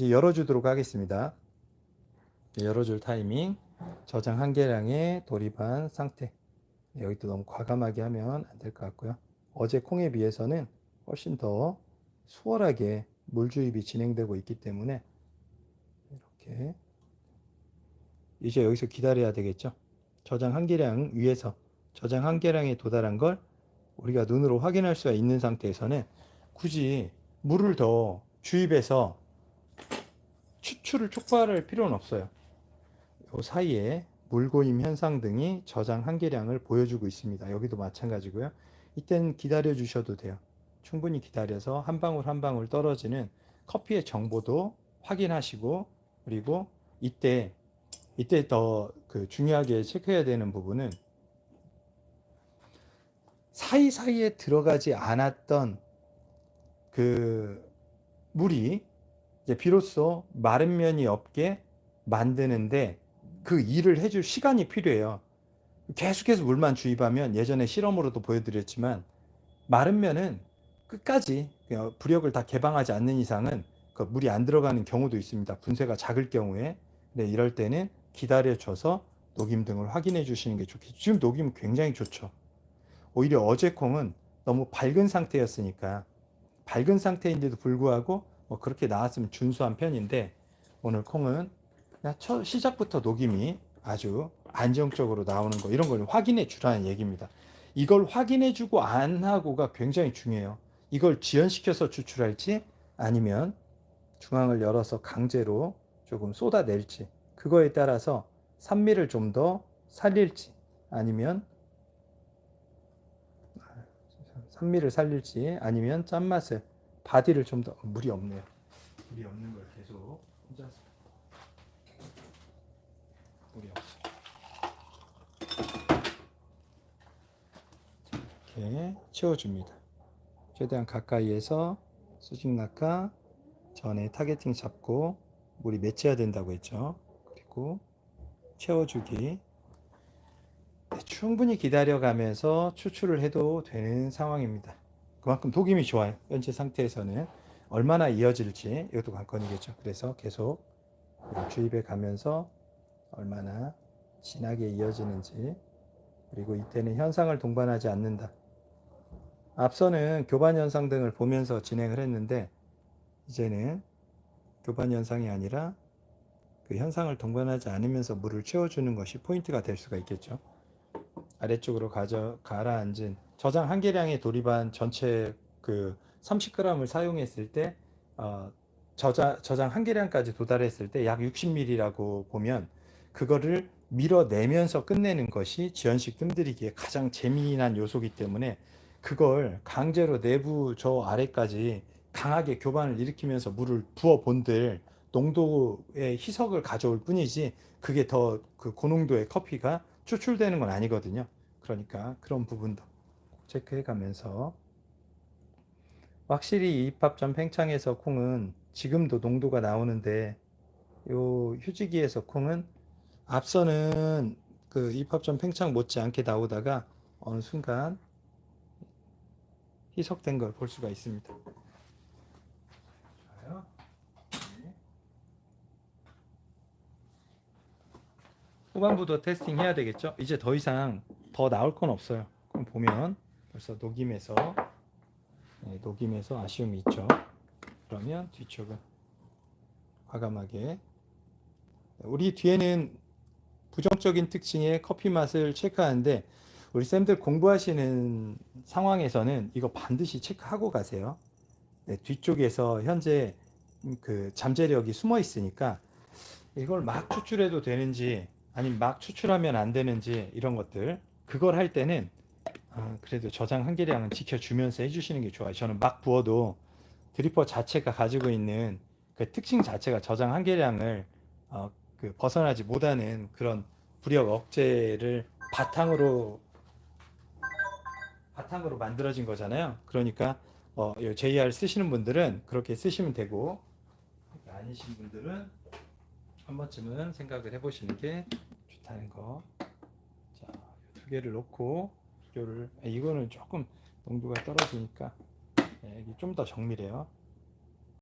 이제 열어주도록 하겠습니다. 열어줄 타이밍, 저장 한계량에 돌입한 상태. 여기도 너무 과감하게 하면 안 될 것 같고요. 어제 콩에 비해서는 훨씬 더 수월하게 물 주입이 진행되고 있기 때문에 이렇게 이제 여기서 기다려야 되겠죠. 저장 한계량 위에서 저장 한계량에 도달한 걸 우리가 눈으로 확인할 수가 있는 상태에서는 굳이 물을 더 주입해서 추출을 촉발할 필요는 없어요. 이 사이에 물고임 현상 등이 저장 한계량을 보여주고 있습니다. 여기도 마찬가지고요. 이때는 기다려 주셔도 돼요. 충분히 기다려서 한 방울 한 방울 떨어지는 커피의 정보도 확인하시고 그리고 이때 이때 더 그 중요하게 체크해야 되는 부분은 사이사이에 들어가지 않았던 그 물이 이제 비로소 마른 면이 없게 만드는데 그 일을 해줄 시간이 필요해요. 계속해서 물만 주입하면 예전에 실험으로도 보여드렸지만 마른 면은 끝까지 부력을 다 개방하지 않는 이상은 그 물이 안 들어가는 경우도 있습니다. 분쇄가 작을 경우에. 네, 이럴 때는 기다려줘서 녹임 등을 확인해 주시는 게 좋겠죠. 지금 녹임 굉장히 좋죠. 오히려 어제 콩은 너무 밝은 상태였으니까 밝은 상태인데도 불구하고 뭐 그렇게 나왔으면 준수한 편인데 오늘 콩은 그냥 첫 시작부터 녹임이 아주 안정적으로 나오는 거 이런 걸 확인해 주라는 얘기입니다. 이걸 확인해 주고 안 하고가 굉장히 중요해요. 이걸 지연시켜서 추출할지 아니면 중앙을 열어서 강제로 조금 쏟아낼지 그거에 따라서 산미를 좀 더 살릴지 아니면 산미를 살릴지 아니면 짠맛을 바디를 좀 더 물이 없네요. 물이 없는 걸 계속 혼자서 물이 없어. 자, 이렇게 채워줍니다. 최대한 가까이에서 수직 낙하 전에 타겟팅 잡고 물이 맺혀야 된다고 했죠. 그리고 채워주기. 네, 충분히 기다려가면서 추출을 해도 되는 상황입니다. 그만큼 독임이 좋아요. 현재 상태에서는 얼마나 이어질지 이것도 관건이겠죠. 그래서 계속 주입해 가면서 얼마나 진하게 이어지는지 그리고 이때는 현상을 동반하지 않는다. 앞서는 교반 현상 등을 보면서 진행을 했는데 이제는 교반 현상이 아니라 그 현상을 동반하지 않으면서 물을 채워주는 것이 포인트가 될 수가 있겠죠. 아래쪽으로 가져 가라앉은 저장 한계량에 돌입한 전체 그 30g을 사용했을 때 어, 저장 저장 한계량까지 도달했을 때 약 60ml라고 보면 그거를 밀어내면서 끝내는 것이 지연식 뜸들이기에 가장 재미난 요소기 때문에 그걸 강제로 내부 저 아래까지 강하게 교반을 일으키면서 물을 부어 본들 농도의 희석을 가져올 뿐이지 그게 더 그 고농도의 커피가 추출되는 건 아니거든요. 그러니까 그런 부분도 체크해 가면서 확실히 입합점 팽창에서 콩은 지금도 농도가 나오는데 요 휴지기에서 콩은 앞서는 그 입합점 팽창 못지않게 나오다가 어느 순간 희석된 걸 볼 수가 있습니다. 좋아요. 네. 후반부도 테스팅 해야 되겠죠? 이제 더 이상 더 나올 건 없어요. 그럼 보면 벌써 녹임에서 네, 녹임에서 아쉬움이 있죠. 그러면 뒤쪽은 과감하게 우리 뒤에는 부정적인 특징의 커피 맛을 체크하는데 우리 쌤들 공부하시는 상황에서는 이거 반드시 체크하고 가세요. 네, 뒤쪽에서 현재 그 잠재력이 숨어 있으니까 이걸 막 추출해도 되는지 아니면 막 추출하면 안 되는지 이런 것들 그걸 할 때는 아, 그래도 저장 한계량은 지켜주면서 해주시는 게 좋아요. 저는 막 부어도 드리퍼 자체가 가지고 있는 그 특징 자체가 저장 한계량을 어, 그 벗어나지 못하는 그런 부력 억제를 바탕으로 바탕으로 만들어진 거잖아요. 그러니까 어, 이 JR 쓰시는 분들은 그렇게 쓰시면 되고 아니신 분들은 한 번쯤은 생각을 해보시는 게 좋다는 거. 자, 두 개를 놓고 비교를 아, 이거는 조금 농도가 떨어지니까 네, 이게 좀더 정밀해요.